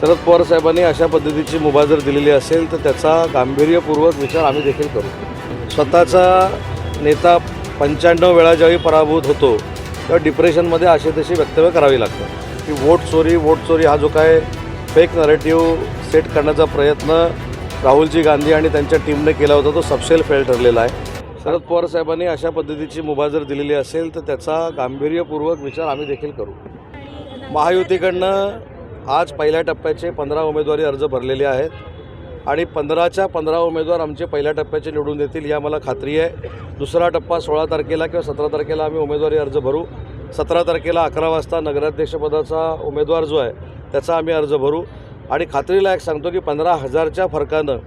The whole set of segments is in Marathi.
शरद पवार साहेबांनी अशा पद्धतीची मुभा जर दिलेली असेल तर त्याचा गांभीर्यपूर्वक विचार आम्ही देखील करू. स्वतःचा नेता पंच्याण्णव वेळा ज्यावेळी पराभूत होतो तेव्हा डिप्रेशनमध्ये अशी तशी वक्तव्य करावी लागतात. की वोट चोरी वोट चोरी हा जो काय फेक नरेटिव्ह सेट करण्याचा प्रयत्न राहुलजी गांधी आणि त्यांच्या टीमने केला होता तो सबसेल फेल ठरलेला आहे. शरद पवार साहेबांनी अशा पद्धतीची मुभा जर दिलेली असेल तर त्याचा गांभीर्यपूर्वक विचार आम्ही देखील करू. महायुतीकडनं आज पहिल्या टप्प्याचे पंधरा उमेदवारी अर्ज भरलेले आहेत आणि पंधराच्या पंधरा उमेदवार आमचे पहिल्या टप्प्याचे निवडून देतील ही आम्हाला खात्री आहे. दुसरा टप्पा सोळा तारखेला किंवा सतरा तारखेला आम्ही उमेदवारी अर्ज भरू. सतरा तारखेला अकरा वाजता नगराध्यक्षपदाचा उमेदवार जो आहे त्याचा आम्ही अर्ज भरू. आणि खात्रीला एक सांगतो की पंधरा हजारच्या फरकानं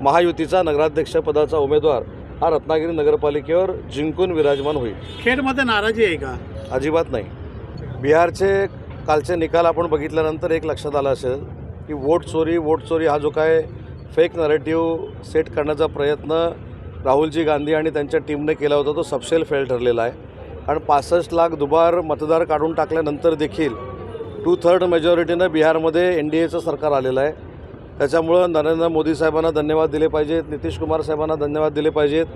महायुतीचा नगराध्यक्षपदाचा उमेदवार हा रत्नागिरी नगरपालिकेवर जिंकून विराजमान होईल. खेडमध्ये नाराजी आहे का? अजिबात नाही. बिहारचे कालचे निकाल आपण बघितल्यानंतर एक लक्षात आलं असेल की वोट चोरी वोट चोरी हा जो काय फेक नरेटिव्ह सेट करण्याचा प्रयत्न राहुलजी गांधी आणि त्यांच्या टीमने केला होता तो सबसेल फेल ठरलेला आहे. कारण पासष्ट लाख दुबार मतदार काढून टाकल्यानंतर देखील टू थर्ड मेजॉरिटीनं बिहारमध्ये एन डी एचं सरकार आलेलं आहे. त्याच्यामुळं नरेंद्र मोदी साहेबांना धन्यवाद दिले पाहिजेत नितीश कुमार साहेबांना धन्यवाद दिले पाहिजेत.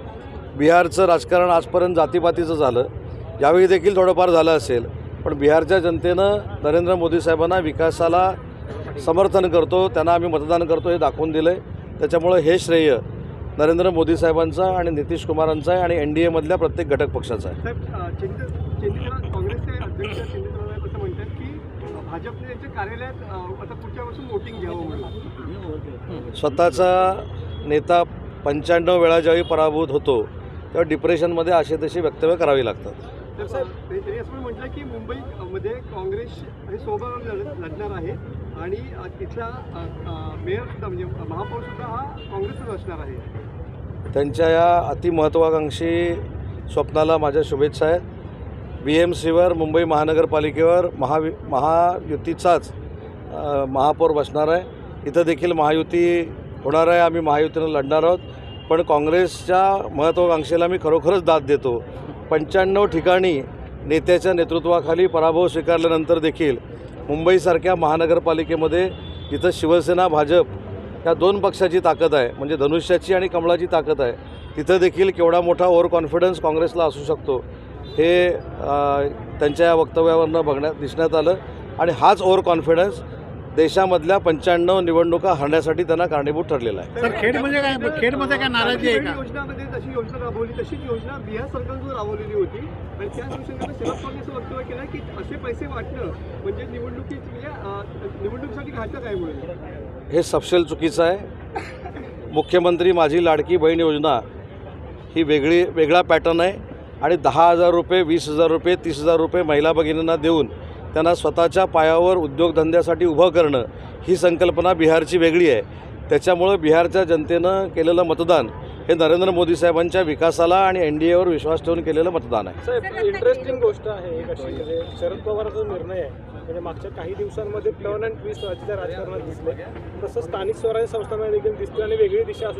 बिहारचं राजकारण आजपर्यंत जातीपातीचं झालं. यावेळी देखील थोडंफार झालं असेल. पण बिहारच्या जनतेनं नरेंद्र मोदी साहेबांना विकासाला समर्थन करतो त्यांना आम्ही मतदान करतो हे दाखवून दिलं आहे त्याच्यामुळं हे श्रेय नरेंद्र मोदी साहेबांचं आणि नितीश कुमारांचं आहे आणि एन डी एमधल्या प्रत्येक घटक पक्षाचा आहे. असं स्वतःचा नेता पंच्याण्णव वेळा ज्यावेळी पराभूत होतो तेव्हा डिप्रेशनमध्ये अशी तशी वक्तव्य करावी लागतात. तर साहेब त्यांनी असं म्हटलं की मुंबईमध्ये काँग्रेस हे सोबत लढणार आहे आणि तिथला मेयर सुद्धा म्हणजे महापौर सुद्धा हा काँग्रेसच असणार आहे. त्यांच्या या अतिमहत्वाकांक्षी स्वप्नाला माझ्या शुभेच्छा आहेत. बी एम सीवर मुंबई महानगरपालिकेवर महावि महायुतीचाच महापौर बसणार आहे. इथं देखील महायुती होणार आहे आम्ही महायुतीनं लढणार आहोत. पण काँग्रेसच्या महत्त्वाकांक्षेला मी खरोखरच दाद देतो. पंच्याण्णव ठिकाणी नेत्याच्या नेतृत्वाखाली पराभव स्वीकारल्यानंतर देखील मुंबईसारख्या महानगरपालिकेमध्ये जिथं शिवसेना भाजप ह्या दोन पक्षाची ताकद आहे. म्हणजे धनुष्याची आणि कमळाची ताकद आहे. तिथं देखील केवढा मोठा ओव्हर कॉन्फिडन्स काँग्रेसला असू शकतो हे त्यांच्या या वक्तव्यावरनं बघण्यात दिसण्यात आलं. आणि हाच ओव्हर कॉन्फिडन्स देशामधल्या पंच्याण्णव निवडणुका हरण्यासाठी त्यांना कारणीभूत ठरलेला आहे. सर खेडमध्ये काय? खेडमध्ये काय नाराजी आहे का? योजनामध्ये जशी योजना राबवली तशीच योजना बिहार सरकारनं राबवलेली होती. आणि त्या अनुषंगाने शरद पवारांनी असं वक्तव्य केलं की असे पैसे वाटणं म्हणजे निवडणुकीत म्हणजे अ, निवडणुकीसाठी घातक आहे म्हणून. हे सपशेल चुकीचं आहे. मुख्यमंत्री माझी लाडकी बहीण योजना ही वेगळी वेगळा पॅटर्न आहे. आणि दहा हजार रुपये वीस हजार रुपये तीस हजार रुपये महिला भगिनींना देऊन त्यांना स्वतःच्या पायावर उद्योगधंद्यासाठी उभं करणं ही संकल्पना बिहारची वेगळी आहे. त्याच्यामुळं बिहारच्या जनतेनं केलेलं मतदान हे नरेंद्र मोदी साहेबांच्या विकासाला आणि एन डी एवर विश्वास ठेवून केलेलं मतदान आहे. इंटरेस्टिंग गोष्ट आहे एक अशी म्हणजे शरद पवारांचा जो निर्णय आहे. म्हणजे मागच्या काही दिवसांमध्ये टर्न अँड ट्विस्ट राज्याच्या राजकारणात दिसले. तसं स्थानिक स्वराज्य संस्थांमध्ये देखील दिसते आणि वेगळी दिशा